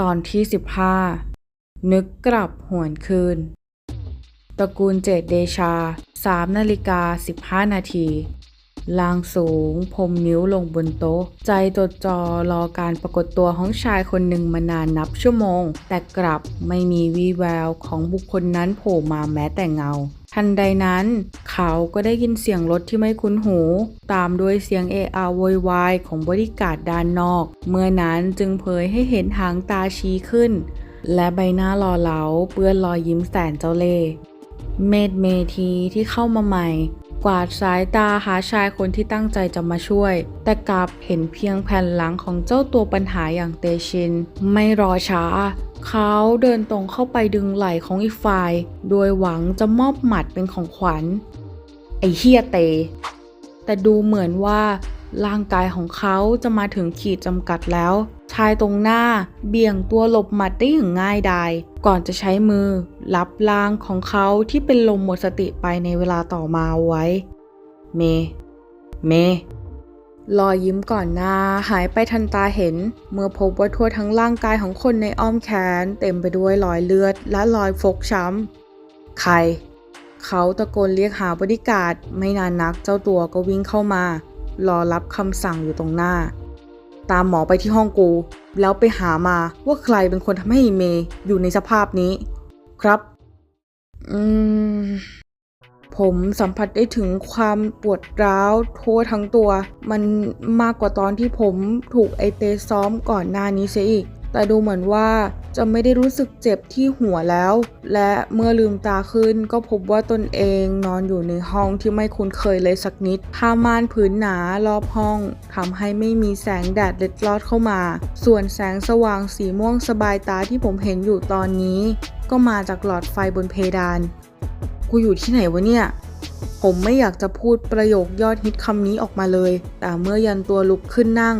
ตอนที่ 15 นึกกลับหวนคืน ตระกูลเจตเดชา 3 นาฬิกา 15 นาที ลางสูงพมนิ้วลงบนโต๊ะ ใจจดจอรอการปรากฏตัวของชายคนหนึ่งมานานนับชั่วโมง แต่กลับไม่มีวี่แววของบุคคลนั้นโผล่มาแม้แต่เงา ทันใดนั้น เขาก็ได้ยินเสียงรถที่ไม่คุ้นหู ตามด้วยเสียงเออะโวยวายของบริการด้านนอก เมื่อนั้นจึงเผยให้เห็นหางตาชี้ขึ้น และใบหน้าหล่อเหลาเปื้อนรอยยิ้มแสนเจ้าเล่เมธเมทีที่เข้ามาใหม่ กวาดสายตาหาชายคนที่ตั้งใจจะมาช่วย แต่กลับเห็นเพียงแผ่นหลังของเจ้าตัวปัญหาอย่างเตชิน ไม่รอช้า เขาเดินตรงเข้าไปดึงไหล่ของอีกฝ่าย โดยหวังจะมอบหมัดเป็นของขวัญ อ้เฮียเต แต่ดูเหมือนว่าร่างกายของเขาจะมาถึงขีดจำกัดแล้ว ชายตรงหน้าเบี่ยงตัวหลบหมัดได้อย่างง่ายดาย ก่อนจะใช้มือรับร่างของเขาที่เป็นลมหมดสติไปในเวลาต่อมาเอาไว้ เม เมรอยยิ้มก่อนหน้าหายไปทันตาเห็น เมื่อพบว่าทั่วทั้งร่างกายของคนในอ้อมแขน เต็มไปด้วยรอยเลือดและรอยฟกช้ำ ใคร เขาตะโกนเรียกหาบริการดไม่นานนักเจ้าตัวก็วิ่งเข้ามารอรับคำสั่งอยู่ตรงหน้า ตามหมอไปที่ห้องกู แล้วไปหามาว่าใครเป็นคนทำให้เมย์อยู่ในสภาพนี้ ครับ อืม ผมสัมผัสได้ถึงความปวดร้าวทั่วทั้งตัว มันมากกว่าตอนที่ผมถูกไอเตซ้อมก่อนหน้านี้เสียอีก แต่ดูเหมือนว่า จะไม่ได้รู้สึกเจ็บที่หัวแล้ว และเมื่อลืมตาขึ้นก็พบว่าตนเองนอนอยู่ในห้องที่ไม่คุ้นเคยเลยสักนิดผ้าม่านผืนหนารอบห้องทำให้ไม่มีแสงแดดเล็ดลอดเข้ามา ส่วนแสงสว่างสีม่วงสบายตาที่ผมเห็นอยู่ตอนนี้ ก็มาจากหลอดไฟบนเพดาน กูอยู่ที่ไหนวะเนี่ยผมไม่อยากจะพูดประโยคยอดฮิตคำนี้ออกมาเลย แต่เมื่อยันตัวลุกขึ้นนั่ง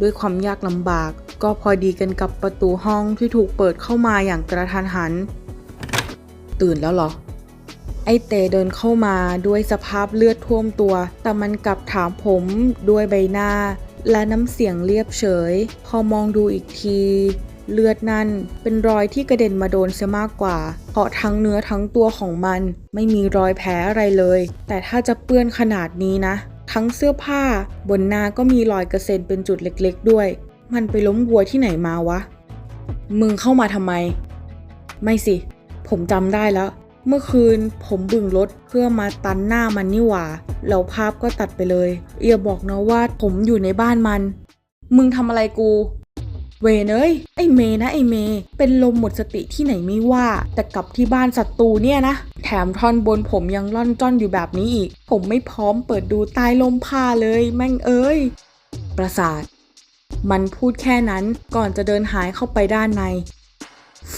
ด้วยความยากลำบาก ก็พอดีกันกับประตูห้องที่ถูกเปิดเข้ามาอย่างกระทันหัน ตื่นแล้วเหรอ ไอเตเดินเข้ามาด้วยสภาพเลือดท่วมตัว แต่มันกลับถามผมด้วยใบหน้า และน้ำเสียงเรียบเฉย พอมองดูอีกที เลือดนั่นเป็นรอยที่กระเด็นมาโดนเสียมากกว่า เพราะทั้งเนื้อทั้งตัวของมันไม่มีรอยแผลอะไรเลย แต่ถ้าจะเปื้อนขนาดนี้นะทั้งเสื้อผ้าบนหน้าก็มีรอยกระเซ็นเป็นจุดเล็กๆด้วย มันไปล้มวัวที่ไหนมาวะ มึงเข้ามาทำไม ไม่สิ ผมจำได้แล้ว เมื่อคืนผมบึงรถเพื่อมาตันหน้ามันนี่หว่า แล้วภาพก็ตัดไปเลย เอียบอกนะว่าผมอยู่ในบ้านมัน มึงทำอะไรกู เวเอ้ยไอเมนะไอเม เป็นลมหมดสติที่ไหนไม่ว่า แต่กลับที่บ้านศัตรูเนี่ยนะ แถมท่อนบนผมยังล่อนจ้อนอยู่แบบนี้อีก ผมไม่พร้อมเปิดดูใต้ลมผ้าเลย แม่งเอ้ย ประสาท มันพูดแค่นั้นก่อนจะเดินหายเข้าไปด้านใน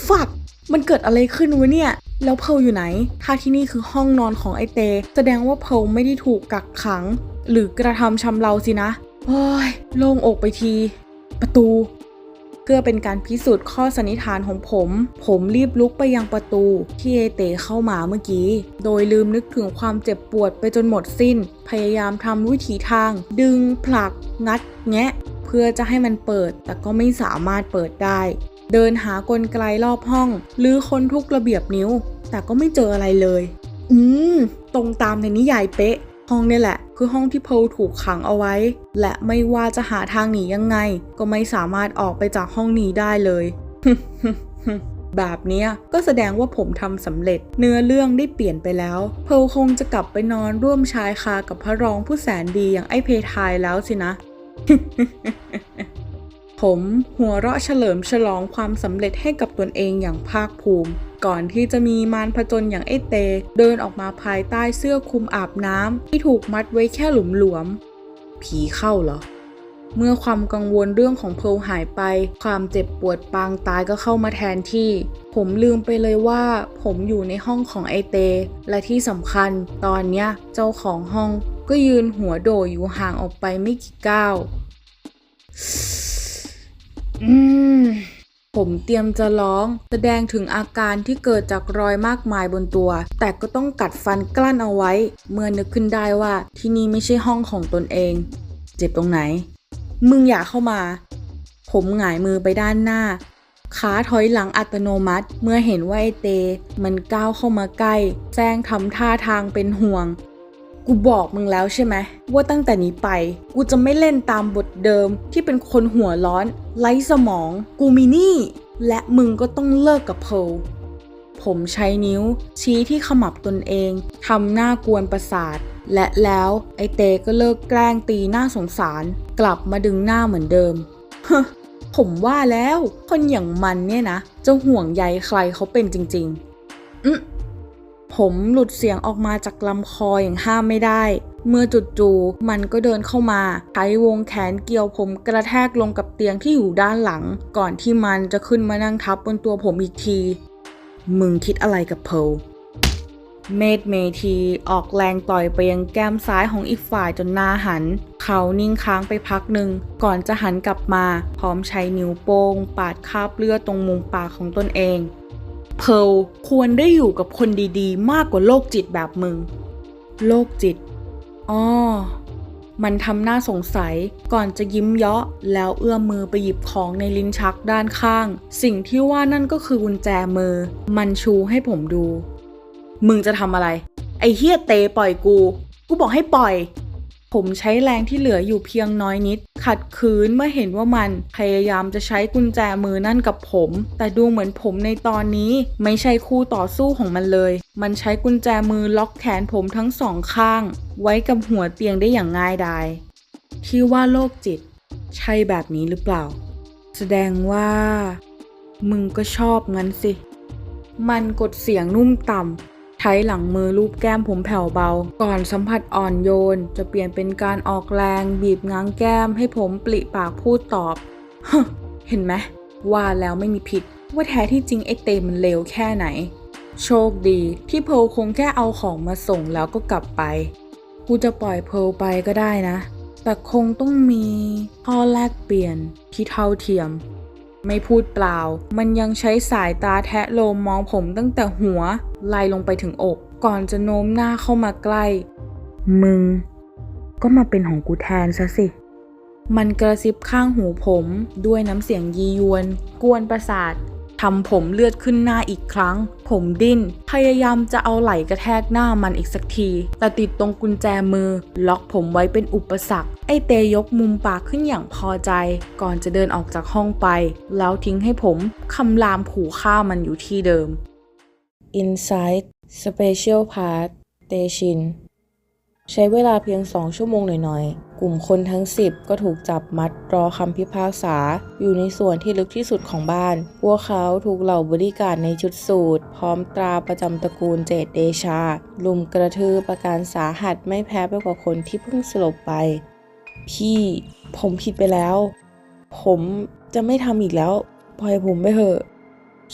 ฟัก มันเกิดอะไรขึ้นวะเนี่ย แล้วเพลอยู่ไหน ถ้าที่นี่คือห้องนอนของไอเต แสดงว่าเพลไม่ได้ถูกกักขัง หรือกระทำชำเราสินะ โอ้ย โล่งอกไปที ประตู เพื่อเป็นการพิสูจน์ข้อสันนิษฐานของผม ผมรีบลุกไปยังประตู ที่เอเตเข้ามาเมื่อกี้ โดยลืมนึกถึงความเจ็บปวดไปจนหมดสิ้น พยายามทำวิถีทาง ดึงผลัก งัด แงะ พื่อจะให้มันเปิด แต่ก็ไม่สามารถเปิดได้ เดินหากลไกลรอบห้องหรือค้นทุกระเบียบนิ้ว แต่ก็ไม่เจออะไรเลย อืม ตรงตามในนิยายเป๊ะ ห้องนี่แหละ คือห้องที่เพลถูกขังเอาไว้ และไม่ว่าจะหาทางหนียังไง ก็ไม่สามารถออกไปจากห้องนี้ได้เลยแบบนี้ก็แสดงว่าผมทำสำเร็จ เนื้อเรื่องได้เปลี่ยนไปแล้ว เพลคงจะกลับไปนอนร่วมชายคากับพระรองผู้แสนดีอย่างไอ้เพทายแล้วสินะ ผมหัวเราะเฉลิมฉลองความสำเร็จให้กับตนเองอย่างภาคภูมิ ก่อนที่จะมีมารผจญอย่างไอเต เดินออกมาภายใต้เสื้อคลุมอาบน้ำที่ถูกมัดไว้แค่หลุมหลวม ผีเข้าเหรอ เมื่อความกังวลเรื่องของเพลหายไป ความเจ็บปวดปางตายก็เข้ามาแทนที่ ผมลืมไปเลยว่าผมอยู่ในห้องของไอเต และที่สำคัญตอนเนี้ยเจ้าของห้อง ก็ยืนหัวโดอยู่ห่างออกไปไม่กี่ก้าวอืมผมเตรียมจะร้อง แสดงถึงอาการที่เกิดจากรอยมากมายบนตัว แต่ก็ต้องกัดฟันกลั้นเอาไว้ เมื่อนึกขึ้นได้ว่าที่นี่ไม่ใช่ห้องของตนเอง เจ็บตรงไหน มึงอย่าเข้ามา ผมหงายมือไปด้านหน้า ขาถอยหลังอัตโนมัติ เมื่อเห็นว่าไอเต มันก้าวเข้ามาใกล้แซงทำท่าทางเป็นห่วง กูบอกมึงแล้วใช่ไหมว่าตั้งแต่นี้ไป กูจะไม่เล่นตามบทเดิมที่เป็นคนหัวร้อน ไร้สมอง กูมีหนี่และมึงก็ต้องเลิกกับเพลผมใช้นิ้ว ชี้ที่ขมับตนเองทำหน้ากวนประสาท และแล้วไอเตก็เลิกแกล้งตีหน้าสงสาร กลับมาดึงหน้าเหมือนเดิมฮผมว่าแล้ว คนอย่างมันเนี่ยนะจะห่วงใยใครเขาเป็นจริง ๆ อืม ผมหลุดเสียงออกมาจากลำคออย่างห้ามไม่ได้ เมื่อจู่ๆมันก็เดินเข้ามา ใช้วงแขนเกี่ยวผมกระแทกลงกับเตียงที่อยู่ด้านหลัง ก่อนที่มันจะขึ้นมานั่งทับบนตัวผมอีกที มึงคิดอะไรกับเพลเมดเมทีออกแรงต่อยไปยังแก้มซ้ายของอีกฝ่ายจนหน้าหัน เขานิ่งค้างไปพักหนึ่ง ก่อนจะหันกลับมา พร้อมใช้นิ้วโป้ง ปาดคาบเลือดตรงมุมปากของตนเอง เพลควรได้อยู่กับคนดีๆ มากกว่าโรคจิตแบบมึง โรคจิตอ้อมันทำหน้าสงสัยก่อนจะยิ้มเยาะ แล้วเอื้อมมือไปหยิบของในลิ้นชักด้านข้าง สิ่งที่ว่านั่นก็คือกุญแจมือ มันชูให้ผมดู มึงจะทำอะไร ไอ้เฮียเตปล่อยกู กูบอกให้ปล่อย ผมใช้แรงที่เหลืออยู่เพียงน้อยนิด ขัดขืนเมื่อเห็นว่ามันพยายามจะใช้กุญแจมือนั่นกับผม แต่ดูเหมือนผมในตอนนี้ไม่ใช่คู่ต่อสู้ของมันเลย มันใช้กุญแจมือล็อกแขนผมทั้งสองข้าง ไว้กับหัวเตียงได้อย่างง่ายดายที่ว่าโรคจิต ใช่แบบนี้หรือเปล่า แสดงว่า มึงก็ชอบงั้นสิ มันกดเสียงนุ่มต่ำ ใช้หลังมือลูบแก้มผมแผ่วเบา ก่อนสัมผัสอ่อนโยน จะเปลี่ยนเป็นการออกแรง บีบง้างแก้ม ให้ผมปลิปากพูดตอบฮเห็นไหมว่าแล้วไม่มีผิด ว่าแท้ที่จริงไอ้เตมันเลวแค่ไหน โชคดีที่เพลคงแค่เอาของมาส่งแล้วก็กลับไป กูจะปล่อยเพลไปก็ได้นะ แต่คงต้องมีข้อแลกเปลี่ยนที่เท่าเทียม ไม่พูดเปล่า มันยังใช้สายตาแทะโลมมองผมตั้งแต่หัวไล่ลงไปถึงอก ก่อนจะโน้มหน้าเข้ามาใกล้ มึง ก็มาเป็นของกูแทนซะสิ มันกระซิบข้างหูผมด้วยน้ำเสียงยียวน กวนประสาท ทำผมเลือดขึ้นหน้าอีกครั้ง ผมดิ้น พยายามจะเอาไหล่กระแทกหน้ามันอีกสักที แต่ติดตรงกุญแจมือ ล็อกผมไว้เป็นอุปสรรค ไอเตยกมุมปากขึ้นอย่างพอใจ ก่อนจะเดินออกจากห้องไป แล้วทิ้งให้ผมคำรามขู่ฆ่ามันอยู่ที่เดิม Inside Special Part เตชิน ใช้เวลาเพียงสองชั่วโมงหน่อยๆ กลุ่มคนทั้ง 10 ก็ถูกจับมัดรอคำพิพากษา อยู่ในส่วนที่ลึกที่สุดของบ้าน พวกเขาถูกเหล่าบริการในชุดสูทพร้อมตราประจำตระกูลเจดเดชา ลุมกระทืบประการสาหัสไม่แพ้ไปกว่าคนที่เพิ่งสลบไป พี่ ผมผิดไปแล้ว ผมจะไม่ทำอีกแล้ว ปล่อยผมไปเถอะ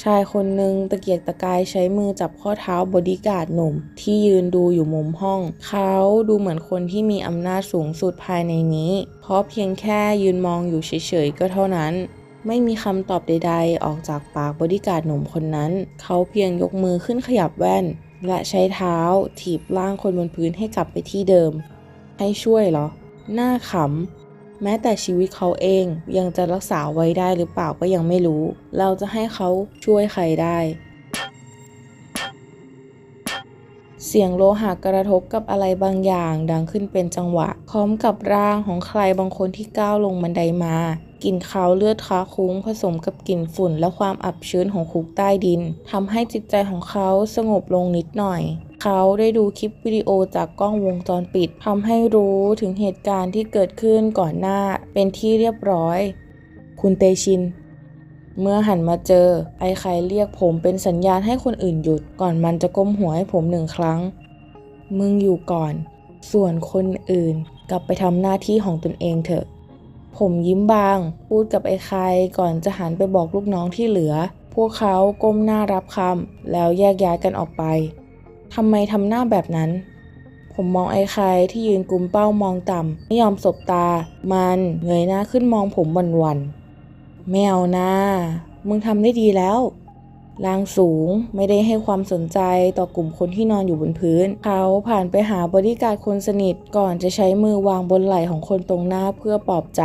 ชายคนหนึ่งตะเกียกตะกายใช้มือจับข้อเท้าบอดี้การ์ดหนุ่ม ที่ยืนดูอยู่มุมห้อง เขาดูเหมือนคนที่มีอำนาจสูงสุดภายในนี้ เพราะเพียงแค่ยืนมองอยู่เฉยๆก็เท่านั้น ไม่มีคำตอบใดๆ ออกจากปากบอดี้การ์ดหนุ่มคนนั้น เขาเพียงยกมือขึ้นขยับแว่น และใช้เท้าถีบร่างคนบนพื้นให้กลับไปที่เดิม ให้ช่วยเหรอ หน้าขำ แม้แต่ชีวิตเขาเองยังจะรักษาไว้ได้หรือเปล่าก็ยังไม่รู้ เราจะให้เขาช่วยใครได้ เสียงโลหะกระทบกับอะไรบางอย่างดังขึ้นเป็นจังหวะ พร้อมกับร่างของใครบางคนที่ก้าวลงบันไดมากลิ่นคาวเลือดคาคุ้งผสมกับกลิ่นฝุ่นและความอับชื้นของคุกใต้ดินทำให้จิตใจของเขาสงบลงนิดหน่อย เขาได้ดูคลิปวิดีโอจากกล้องวงจรปิดทำให้รู้ถึงเหตุการณ์ที่เกิดขึ้นก่อนหน้าเป็นที่เรียบร้อย คุณเตชิน เมื่อหันมาเจอ ไอ้ไข่เรียกผมเป็นสัญญาณให้คนอื่นหยุด ก่อนมันจะก้มหัวให้ผมหนึ่งครั้ง มึงอยู่ก่อน ส่วนคนอื่นกลับไปทำหน้าที่ของตนเองเถอะ ผมยิ้มบาง พูดกับไอ้ไข่ก่อนจะหันไปบอกลูกน้องที่เหลือ พวกเขาก้มหน้ารับคำแล้วแยกย้ายกันออกไป ทำไมทำหน้าแบบนั้น ผมมองไอ้ไข่ที่ยืนกุมเป้ามองต่ำไม่ยอมสบตา มันเงยหน้าขึ้นมองผมวันๆไม่เอานะมึงทำได้ดีแล้วร่างสูงไม่ได้ให้ความสนใจต่อกลุ่มคนที่นอนอยู่บนพื้น เขาผ่านไปหาบริการดคนสนิทก่อนจะใช้มือวางบนไหล่ของคนตรงหน้าเพื่อปลอบใจ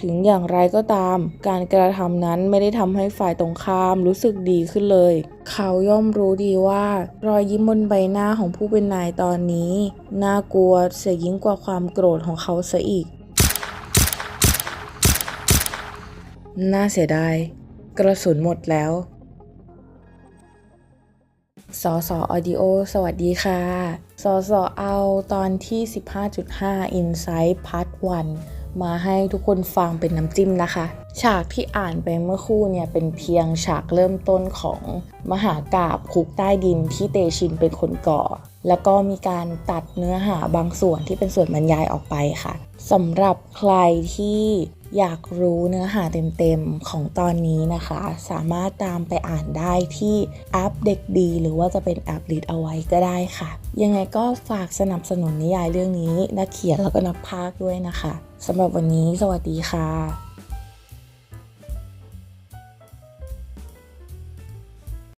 ถึงอย่างไรก็ตาม การกระทำนั้นไม่ได้ทำให้ฝ่ายตรงข้ามรู้สึกดีขึ้นเลย เขาย่อมรู้ดีว่า รอยยิ้มบนใบหน้าของผู้เป็นนายตอนนี้ น่ากลัวเสียยิ่งกว่าความโกรธของเขาเสียอีก น่าเสียดาย กระสุนหมดแล้วสอสออดิโอ สวัสดีค่ะ สอสอเอาตอนที่ 15.5 Insight Part 1 มาให้ทุกคนฟังเป็นน้ำจิ้มนะคะ ฉากที่อ่านไปเมื่อคู่เนี่ยเป็นเพียงฉากเริ่มต้นของมหากาบคุกใต้ดินที่เตชินเป็นคนก่อ แล้วก็มีการตัดเนื้อหาบางส่วนที่เป็นส่วนบรรยายออกไปค่ะ สำหรับใครที่อยากรู้เนื้อหาเต็มๆ ของตอนนี้นะคะ สามารถตามไปอ่านได้ที่แอปเด็กดี หรือว่าจะเป็นแอปลิดเอาไว้ก็ได้ค่ะ ยังไงก็ฝากสนับสนุนนิยายเรื่องนี้นักเขียนแล้วก็นักพากด้วยนะคะสำหรับวันนี้สวัสดีค่ะ